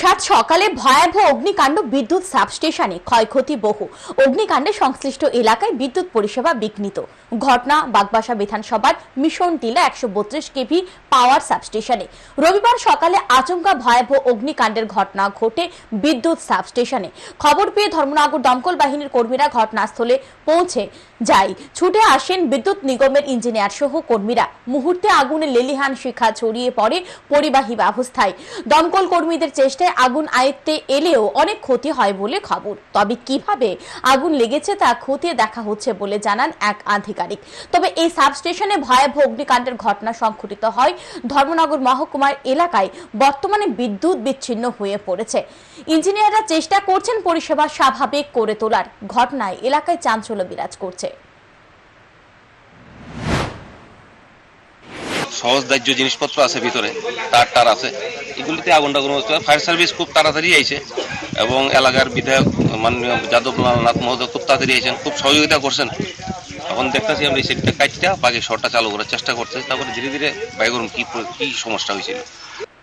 সাত সকালে ভয়াবহ অগ্নিকাণ্ড বিদ্যুৎ সাবস্টেশনে ক্ষয়ক্ষতি বহু। অগ্নিকাণ্ডে সংশ্লিষ্ট এলাকায় বিদ্যুৎ পরিষেবা বিঘ্নিত। ঘটনা বাগবাসা বিধানসভার মিশন টিলা একশো বত্রিশ কেভি পাওয়ার সাবস্টেশনে। রবিবার সকালে আচমকা ভয়াবহ অগ্নিকাণ্ডের ঘটনা ঘটে বিদ্যুৎ সাবস্টেশনে। খবর পেয়ে ধর্মনগর দমকল বাহিনীর কর্মীরা ঘটনাস্থলে পৌঁছে যায়। ছুটে আসেন বিদ্যুৎ নিগমের ইঞ্জিনিয়ার সহ কর্মীরা। মুহূর্তে আগুনে লেলিহান শিখা ছড়িয়ে পড়ে পরিবাহী ব্যবস্থায়। দমকল কর্মীদের চেষ্টায় আগুন আয়ত্তে এলেও অনেক ক্ষতি হয় বলে খবর। তবে কীভাবে আগুন লেগেছে তা খতিয়ে দেখা হচ্ছে বলে জানান এক আধিকারিক। তবে এই সাবস্টেশনে ভয়াবহ অগ্নিকাণ্ডের ঘটনা সংঘটিত হয় ধর্মনগর মহকুমার এলাকায়। বর্তমানে বিদ্যুৎ বিচ্ছিন্ন হয়ে পড়েছে। ইঞ্জিনিয়াররা চেষ্টা করছেন পরিষেবা স্বাভাবিক করে তোলার। ঘটনায় এলাকায় চাঞ্চল্য বিরাজ করছে। সহজ দাহ্য জিনিসপত্র আছে ভিতরে, তার টার আছে। এগুলিতে আগুনটা কোনো ফায়ার সার্ভিস খুব তাড়াতাড়ি আইছে এবং এলাকার বিধায়ক মাননীয় যাদব নাথ মহোদয় খুব তাড়াতাড়ি আইছেন, খুব সহযোগিতা করছেন। এখন দেখতেছি আমরা এই সেটটা কাটটা বাকি শটটা চালু করার চেষ্টা করতেছি, তারপরে ধীরে ধীরে বাইগরম কী কি সমস্যা হয়েছিল।